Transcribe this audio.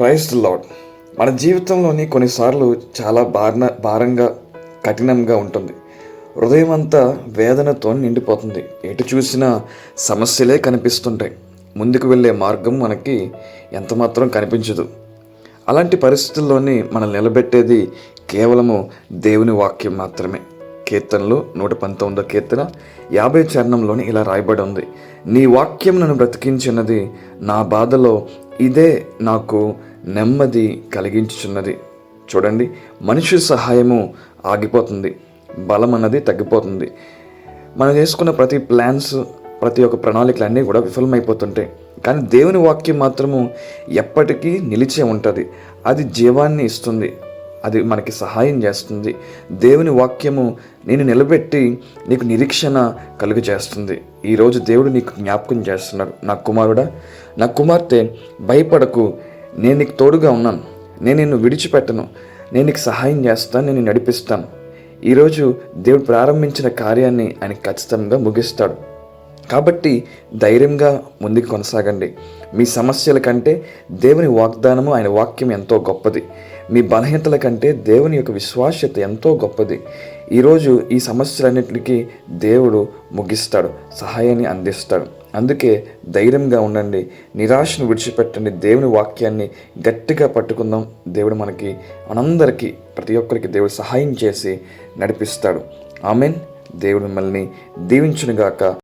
Christ lord మన జీవితంలోని కొన్నిసార్లు చాలా భారణ భారంగా కఠినంగా ఉంటుంది. హృదయం అంతా వేదనతో నిండిపోతుంది. ఎటు చూసినా సమస్యలే కనిపిస్తుంటాయి. ముందుకు వెళ్ళే మార్గం మనకి ఎంతమాత్రం కనిపించదు. అలాంటి పరిస్థితుల్లోని మనం నిలబెట్టేది కేవలము దేవుని వాక్యం మాత్రమే. కీర్తనలు నూట పంతొమ్మిదో కీర్తన యాభై చరణంలోని ఇలా రాయబడి ఉంది. నీ వాక్యం నన్ను బ్రతికించినది నా బాధలో ఇదే నాకు నెమ్మది కలిగించుచున్నది. చూడండి మనిషి సహాయము ఆగిపోతుంది బలం అన్నది తగ్గిపోతుంది. మనం చేసుకున్న ప్రతి ప్లాన్స్ ప్రతి ఒక్క ప్రణాళికలు అన్నీ కూడా విఫలమైపోతుంటాయి కానీ దేవుని వాక్యం మాత్రము ఎప్పటికీ నిలిచే ఉంటుంది. అది జీవాన్ని ఇస్తుంది అది మనకి సహాయం చేస్తుంది. దేవుని వాక్యము నేను నిలబెట్టి నీకు నిరీక్షణ కలుగు చేస్తుంది. ఈరోజు దేవుడు నీకు జ్ఞాపకం చేస్తున్నాడు. నా కుమారుడా నా కుమార్తె భయపడకు. నేను నీకు తోడుగా ఉన్నాను. నేను నిన్ను విడిచిపెట్టను. నేను నీకు సహాయం చేస్తాను. నేను నడిపిస్తాను. ఈరోజు దేవుడు ప్రారంభించిన కార్యాన్ని ఆయన ఖచ్చితంగా ముగిస్తాడు. కాబట్టి ధైర్యంగా ముందుకు కొనసాగండి. మీ సమస్యల కంటే దేవుని వాగ్దానము ఆయన వాక్యం ఎంతో గొప్పది. మీ బలహీనతల కంటే దేవుని యొక్క విశ్వాస్యత ఎంతో గొప్పది. ఈరోజు ఈ సమస్యలన్నిటికీ దేవుడు ముగిస్తాడు. సహాయాన్ని అందిస్తాడు. అందుకే ధైర్యంగా ఉండండి. నిరాశను విడిచిపెట్టండి. దేవుని వాక్యాన్ని గట్టిగా పట్టుకుందాం. దేవుడు మనకి మనందరికీ ప్రతి ఒక్కరికి దేవుడు సహాయం చేసి నడిపిస్తాడు. ఆమెన్. దేవుడు మిమ్మల్ని దీవించునుగాక.